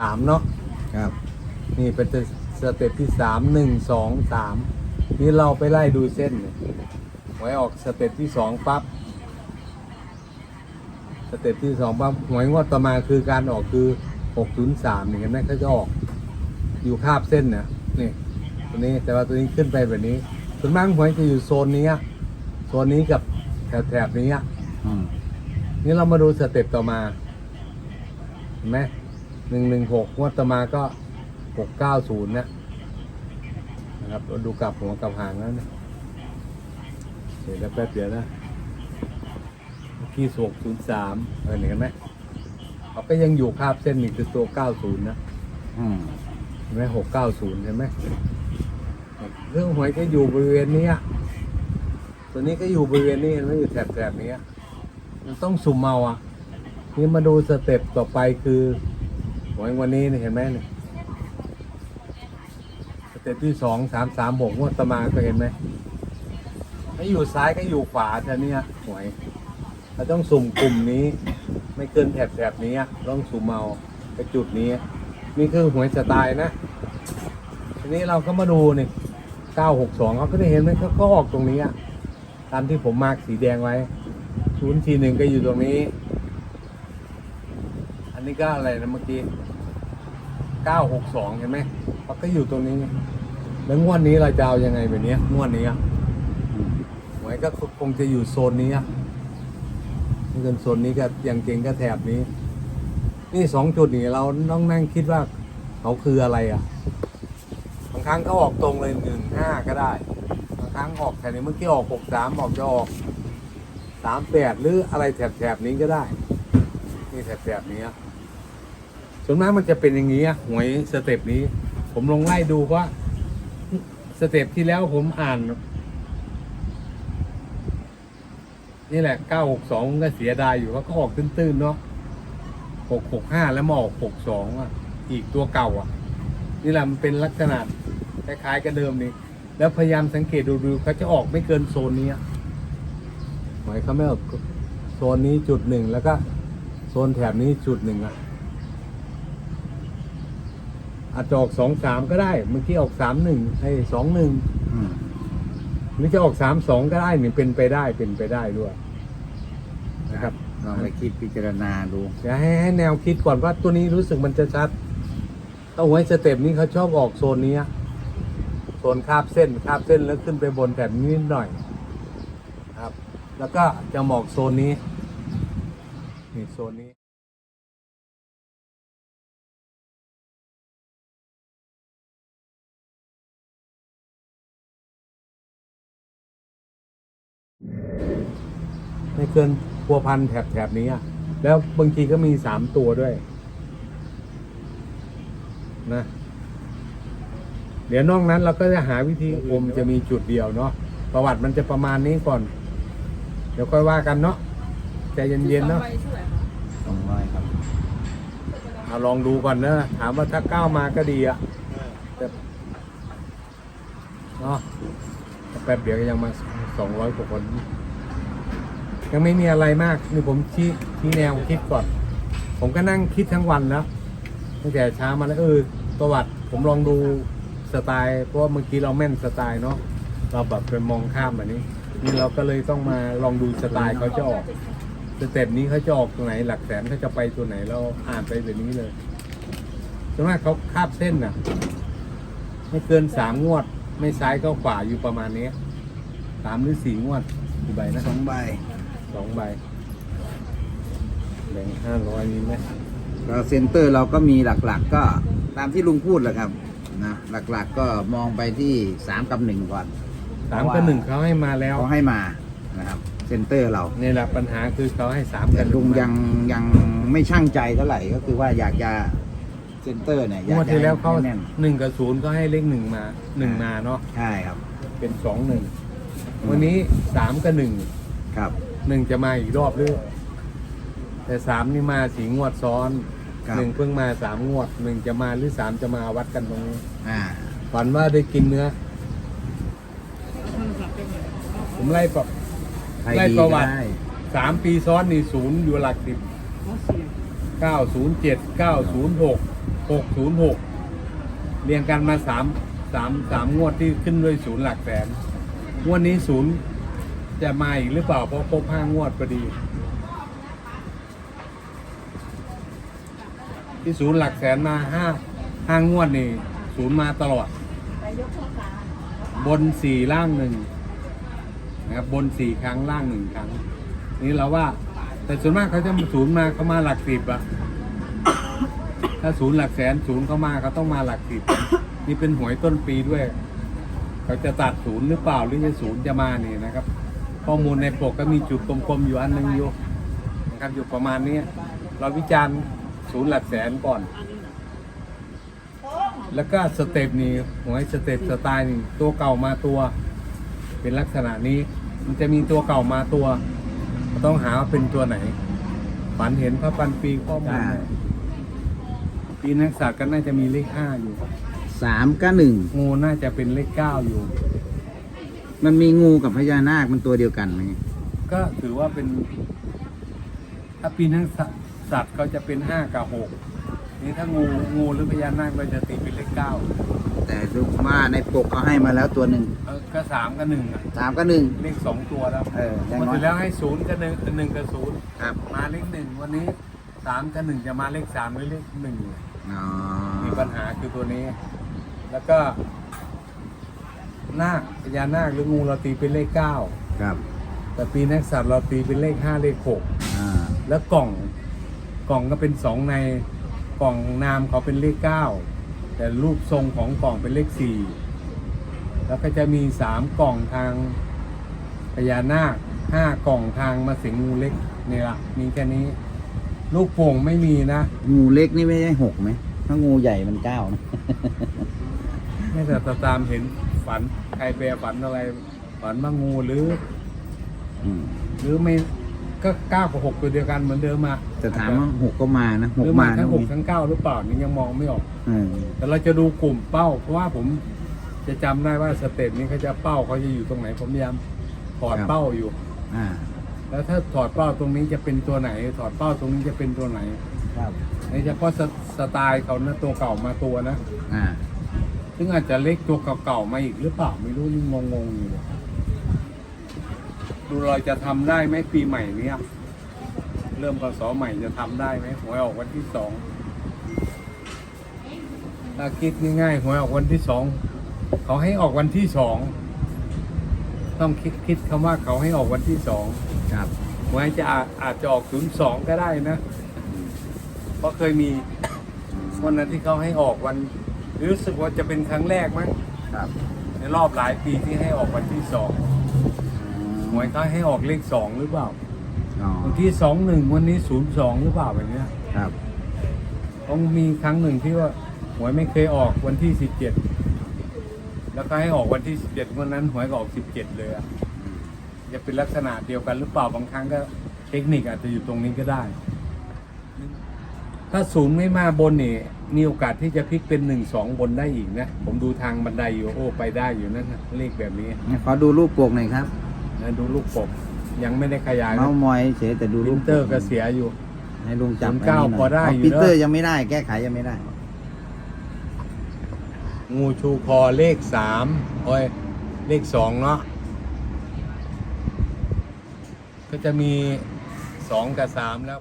สามเนาะครับ นี่เป็นสเต็ปที่สามหนึ่งสองสามนี่เราไปไล่ดูเส้นเนี่ยหวยออกสเต็ปที่สองปั๊บสเต็ปที่สองปั๊บหวยงวดต่อมาคือการออกคือหกศูนย์สามเห็นไหมเขาจะออกอยู่คาบเส้นเนี่ยนี่ตัวนี้แต่ว่าตัวนี้ขึ้นไปแบบนี้ส่วนมากหวยจะอยู่โซนนี้อะโซนนี้กับแถบแถบนี้อะอืมนี่เรามาดูสเต็ปต่อมาเห็นไหม หนึ่งหนึ่งหกงวดต่อมาก็หกเก้าศูนย์นะนะครับเราดูกลับหัวกลับหางแล้วนะเดี๋ยวแป๊บเดียวนะเมื่อกี้หกศูนย์สามเห็นไหมเขาก็ยังอยู่คาบเส้นนี่คือตัวเก้าศูนย์นะอืมเห็นไหมหกเก้าศูนย์เห็นไหมเรื่องหวยก็อยู่บริเวณนี้อะตัวนี้ก็อยู่บริเวณนี้เห็นไหมอยู่แถบแถบๆนี้อะมันต้องสุ่มเอาอะ นี่มาดูสเต็ปต่อไปคือ หวยวันนี้เนี่ยเห็นไหมเนี่ยสเต็ปที่สองสามสามหกงวดตมาก็เห็นไหมถ้าอยู่ซ้ายก็อยู่ขวาเท่านี้หวยเราต้องสุ่มกลุ่มนี้ ไม่เกินแถบแถบนี้ต้องสุ่มเอาไปจุดนี้ นี่คือหวยสไตล์นะทีนี้เราก็มาดูนี่962เขาก็ได้เห็นไหมเขาก็ออกตรงนี้อะตามที่ผมมาร์กสีแดงไว้ศูนย์ทีหนึ่งก็อยู่ตรงนี้ อันนี้ก็อะไรนะเมื่อกี้ 962เห็นไหมเขาก็อยู่ตรงนี้แล้วงวดนี้เราจะเอายังไงแบบเนี้ยงวดนี้อะอืมหวยก็คงจะอยู่โซนนี้อะเงินโซนนี้ก็ยังเก่งก็แถบนี้ นี่สองจุดนี่เราต้องนั่งคิดว่าเขาคืออะไรอะบางครั้งเขาออกตรงเลยหนึ่งห้าก็ได้บางครั้งออกแถวนี้เมื่อกี้ออกหกสามออกจะออกสามแปดหรืออะไรแถบแถบๆนี้ก็ได้ นี่แถบแถบๆนี้อะ ส่วนมากมันจะเป็นอย่างนี้อะหวยสเต็ปนี้ ผมลงไล่ดูว่าสเต็ปที่แล้วผมอ่าน นี่แหละเก้าหกสองก็เสียดายอยู่ว่าก็ออกตื้นๆเนาะหกหกห้าแล้วมาออกหกสองอะ อีกตัวเก่าอะ นี่แหละมันเป็นลักษณะคล้ายๆกับเดิมนี่แล้วพยายามสังเกตดูๆเขาจะออกไม่เกินโซนนี้หมายเขาไม่ออกโซนนี้จุดหนึ่งแล้วก็โซนแถบนี้จุดหนึ่งอะ อาจจะออกสองสามก็ได้เมื่อกี้ออกสามหนึ่งไอ้สองหนึ่งอืมหรือจะออกสามสองก็ได้นี่เป็นไปได้เป็นไปได้ด้วยนะครับลองไปคิดพิจารณาดูเดี๋ยวให้ให้แนวคิดก่อนว่าตัวนี้รู้สึกมันจะชัดเอาไว้สเต็ปนี้เขาชอบออกโซนนี้อะโซนคาบเส้นคาบเส้นแล้วขึ้นไปบนแถบนี้นิดหน่อย ครับ แล้วก็จะหมอกโซนนี้นี่โซนนี้ ไม่เกินพัวพันแถบแถบนี้อะแล้วบางทีก็มีสามตัวด้วย นะ เดี๋ยวนอกนั้นเราก็จะหาวิธีอมจะมีจุดเดียวเนาะประวัติมันจะประมาณนี้ก่อน เดี๋ยวค่อยว่ากันเนาะใจเย็นๆเนาะสองร้อยครับเอาลองดูก่อนเนอะถามว่าถ้าก้าวมาก็ดีอะแต่เนาะแป๊บเดียวก็ยังมาสองร้อยกว่าคน ยังไม่มีอะไรมากนี่ผมชี้ชี้แนวคิดก่อน ผมก็นั่งคิดทั้งวันแล้วตั้งแต่เช้ามาแล้วเออประวัติผมลองดูสไตล์เพราะว่าเมื่อกี้เราแม่นสไตล์เนาะเราแบบไปมองข้ามแบบนี้ นี่เราก็เลยต้องมาลองดูสไตล์เขาจะออกสเต็ปนี้เขาจะออกตัวไหน หลักแสนเขาจะไปตัวไหนเราอ่านไปแบบนี้เลยส่วนมากเขาคาบเส้นน่ะ ไม่เกินสามงวด ไม่ซ้ายก็ขวาอยู่ประมาณนี้สามหรือสี่งวดกี่ใบนะสองใบ สองใบแบ่งห้าร้อยมีไหมก็เซ็นเตอร์เราก็มีหลักๆก็ตามที่ลุงพูดแหละครับนะหลักๆก็มองไปที่สามกับหนึ่งก่อนสามกับหนึ่งเขาให้มาแล้วเขาให้มานะครับเซ็นเตอร์เรานี่แหละปัญหาคือเขาให้สามแต่กับหนึ่ลุงมายังยังไม่ช่างใจเท่าไหร่ก็คือว่าอยากจะเซ็นเตอร์เนี่ยอยากงวดจะที่แล้วเขาให้แน่นหนึ่งกับศูนย์ก็ให้เลขหนึ่งมาหนึ่งมาเนาะใช่ครับเป็นสองหนึ่งวันนี้สามกับหนึ่งครับ หนึ่งจะมาอีกรอบหรือแต่สามนี่มาสีงวดซ้อนครับ หนึ่งเพิ่งมาสามงวดหนึ่งจะมาหรือสามจะมาวัดกันตรงนี้อ่า ฝันว่าได้กินเนื้อ ผมไล่ปรับ ใครไล่ดีประก็วัติ ได้สามปีซ้อนนี่ศูนย์อยู่หลักสิบเก้าศูนย์เจ็ดเก้าศูนย์หกหกศูนย์หกเรียงกันมาสามสามสามงวดที่ขึ้นด้วยศูนย์หลักแสนงวดนี้ศูนย์ จะมาอีกหรือเปล่าเพราะครบห้างวดพอดีที่ศูนย์หลักแสนมาห้าห้างวดนี่ศูนย์มาตลอด บนสี่ล่างหนึ่งนะครับบนสี่ครั้งล่างหนึ่งครั้ง นี่เราว่า แต่ส่วนมากเขาจะศูนย์มาเขามาหลักสิบอะถ้าศูนย์หลักแสนศูนย์เขามาเขาต้องมาหลักสิบนี่เป็นหวยต้นปีด้วย เขาจะตัดศูนย์หรือเปล่าหรือจะศูนย์จะมานี่นะครับ ข้อมูลในปกก็มีจุดกลมๆอยู่อันหนึงอยู่นะครับอยู่ประมาณนี้เราวิจารณ์ศูนย์หลักแสนก่อน แล้วก็สเต็ปนี่หวยสเต็ปสไตล์นี่ตัวเก่ามาตัว เป็นลักษณะนี้ มันจะมีตัวเก่ามาตัว ต้องหาว่าเป็นตัวไหน ฝันเห็นพระปันปีข้อมูลอ่าไหนปีนักษัตริย์ก็น่าจะมีเลขห้าอยู่สามกับหนึ่งงูน่าจะเป็นเลขเก้าอยู่ มันมีงูกับพญานาคมันตัวเดียวกันไหมก็ถือว่าเป็น ถ้าปีนักสัตว์เขาจะเป็นห้ากับหกนี่ถ้างูงูหรือพญานาคเราจะตีเป็นเลขเก้าแต่ดูว่าในปกเขาให้มาแล้วตัวหนึ่งเออก็สามกับหนึ่งอะสามกับหนึ่ง เลขสองตัวแล้วเอออย่างวันน้อยที่แล้วให้ศูนย์กับหนึ่งหนึ่งกับศูนย์ครับมาเลขหนึ่งวันนี้สามกับหนึ่งจะมาเลขสามหรือเลขหนึ่ง อ๋อมีปัญหาคือตัวนี้ แล้วก็ นาคพญานาคหรืองูเราตีเป็นเลขเก้าครับแต่ปีนักสัตว์เราตีเป็นเลขห้าเลขหกอ่าแล้วกล่องกล่องก็เป็นสองในกล่องนามเขาเป็นเลขเก้าแต่รูปทรงของกล่องเป็นเลขสี่แล้วก็จะมีสามกล่องทางพญานาคห้ากล่องทางมาสิงงูเล็กนี่ละมีแค่นี้ ลูกโป่งไม่มีนะ งูเล็กนี่ไม่ใช่หกไหมถ้างูใหญ่มันเก้านะ ไม่แต่ตามเห็นฝันใครแปลฝันอะไร ฝันว่างูหรืออืมหรือไม่ก็เก้ากับหกตัวเดียวกันเหมือนเดิมมาแต่ถามว่าหกก็มานะหหกรือมามาทั้นะงหกทั้งเก้าหรือเปล่านี่ยังมองไม่ออกเออแต่เราจะดูกลุ่มเป้า เพราะว่าผมจะจำได้ว่าสเต็ปนี้เขาจะเป้าเขาจะอยู่ตรงไหนผมพยายามถอดเป้าอยู่อ่าแล้วถ้าถอดเป้าตรงนี้จะเป็นตัวไหน ถอดเป้าตรงนี้จะเป็นตัวไหน ครับในเฉพาะสสไตล์เขานะตัวเก่ามาตัวนะ อ่า ซึ่งอาจจะเล็กตัวเก่าๆมาอีกหรือเปล่าไม่รู้นี่งงๆอยู่ดูเราจะทำได้ไหมปีใหม่เนี้ยเริ่มพศใหม่จะทำได้ไหมหวยออกวันที่สองถ้าคิดง่ายๆหวยออกวันที่สองเขาให้ออกวันที่สองต้องคิดคิดคำว่าเขาให้ออกวันที่สองครับหวยจะอาจอาจจะออกศูนย์สองก็ได้นะ เพราะเคยมีวันนั้นที่เขาให้ออกวัน รู้สึกว่าจะเป็นครั้งแรกมั้งครับในรอบหลายปีที่ให้ออกวันที่สองหวยเขาให้ออกเลขสองหรือเปล่าอ๋อวันที่สองหนึ่งวันนี้ศูนย์สองหรือเปล่าแบบเนี้ยครับ ต้องมีครั้งหนึ่งที่ว่าหวยไม่เคยออกวันที่สิบเจ็ดแล้วก็ให้ออกวันที่สิบเจ็ดวันนั้นหวยก็ออกสิบเจ็ดเลยอะจะเป็นลักษณะเดียวกันหรือเปล่าบางครั้งก็เทคนิคอาจจะอยู่ตรงนี้ก็ได้ ถ้าศูนย์ไม่มาบนนี่ มีโอกาสที่จะพลิกเป็นหนึ่งสองบนได้อีกนะ ผมดูทางบันไดอยู่โอ้ไปได้อยู่นั่นนะเลขแบบนี้งั้นขอดูรูปปกหน่อยครับนะดูลูกปกยังไม่ได้ขยายเมาส์มอยเฉยแต่ดูปรูริปนเตอร์ก็เสียอยู่ ให้ลุงจับศูนย์เก้านนี้หน่ยพอได้อยู่ปรินเตอร์เนอะยังไม่ได้แก้ไขยังไม่ได้ งูชูคอเลขสามโอ้ยเลขสองเนาะก็จะมีสองกับสามแล้ว